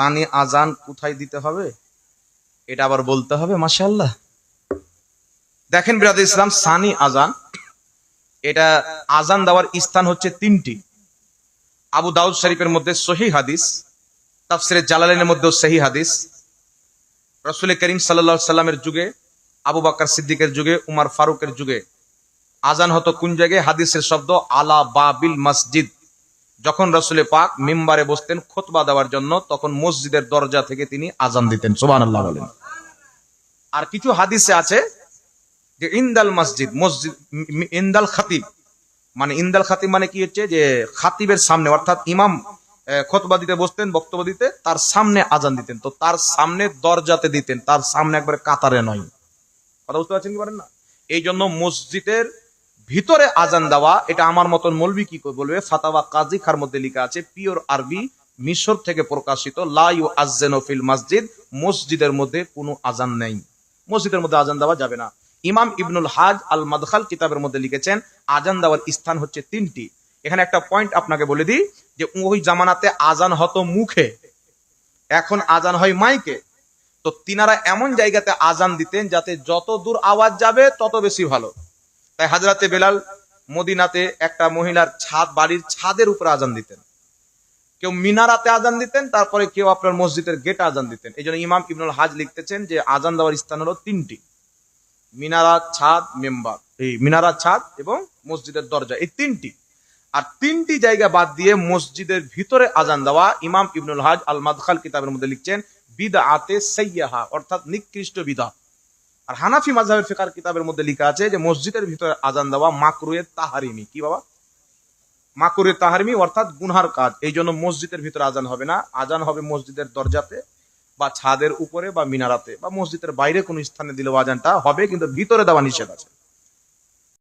সানি আজান কোথায় দিতে হবে? এটা আবার বলতে হবে, মাশাআল্লাহ। দেখেন বিরাদ ইসলাম, সানি আজান, এটা আজান দেওয়ার স্থান হচ্ছে তিনটি। আবু দাউদ শরীফের মধ্যে সহি হাদিস, তাফসিরে জালালেনের মধ্যেও সহি হাদিস। রসুল করিম সাল্লা সাল্লামের যুগে, আবু বাক্কার সিদ্দিকের যুগে, উমার ফারুকের যুগে, আজান হতো কোন জায়গায়? হাদিসের শব্দ আলা বাবিল মসজিদ। যখন রসুলে পাক মিম্বারে বসতেন খোতবা দেওয়ার জন্য, তখন মসজিদের দরজা থেকে তিনি আজান দিতেন। সোবান আল্লাহ বলেন। আর কিছু হাদিসে আছে যে ইন্দাল মসজিদ মসজিদ ইন্দাল খাতিব। মানে ইন্দাল খাতিব মানে কি হচ্ছে? যে খাতিবের সামনে, অর্থাৎ ইমাম খতবা দিতে বসতেন, বক্তব্য দিতে, তার সামনে আজান দিতেন। তো তার সামনে দরজাতে দিতেন, তার সামনে একবারে কাতারে নয়। কথা বুঝতে পারছেন কি পারেন না? এই জন্য মসজিদের ভিতরে আজান দেওয়া, এটা আমার মতন মলবি কি বলবে? ফাতাওয়া কাজী খার মধ্যে লেখা আছে, পিওর আরবি মিশর থেকে প্রকাশিত লাইউ আজেন ফিল মসজিদ, মসজিদের মধ্যে কোনো আজান নেই। মসজিদের মধ্যে আজান দেওয়া যাবে না। ইমাম ইবনুল হাজ আল মাদখাল কিতাবের মধ্যে লিখেছেন, আজান দেওয়ার স্থান হচ্ছে তিনটি। এখানে একটা পয়েন্ট আপনাকে বলে দিই, যে ওই জামানাতে আজান হতো মুখে, এখন আজান হয় মাইকে। তো তিনারা এমন জায়গাতে আজান দিতেন যাতে যত দূর আওয়াজ যাবে, তত বেশি ভালো। তাই হাজরাতে বেলাল মদিনাতে একটা মহিলার ছাদ, বাড়ির ছাদের উপরে আজান দিতেন। কেউ মিনারাতে আজান দিতেন, তারপরে কেউ আপনার মসজিদের গেটে আজান দিতেন। এই জন্য ইমাম ইবনুল হাজ লিখতেছেন যে আজান দেওয়ার স্থান হলো তিনটি। মিনারা ছাদ, মেম্বার। এই মিনারা ছাদ এবং মসজিদের দরজা, এই তিনটি। আর তিনটি জায়গা বাদ দিয়ে মসজিদের ভিতরে আজান দেওয়া ইমাম ইবনুল হাজ আল মাদখাল কিতাবের মধ্যে লিখছেন বিদা আতে সৈয়াহা অর্থাৎ নিকৃষ্ট বিদা আর হানাফি মাঝাবের ফেকার কিতাবের মধ্যে লেখা আছে যে মসজিদের ভিতরে আজান দেওয়া মাকরুয়ে তাহারিমি। কি বাবা? মাকরুয়ে তাহারিমি অর্থাৎ গুনহার কাজ। এই জন্য মসজিদের ভিতরে আজান হবে না। আজান হবে মসজিদের দরজাতে বা ছাদের উপরে বা মিনারাতে বা মসজিদের বাইরে কোনো স্থানে দিলেও আজানটা হবে, কিন্তু ভিতরে দেওয়া নিষেধ আছে।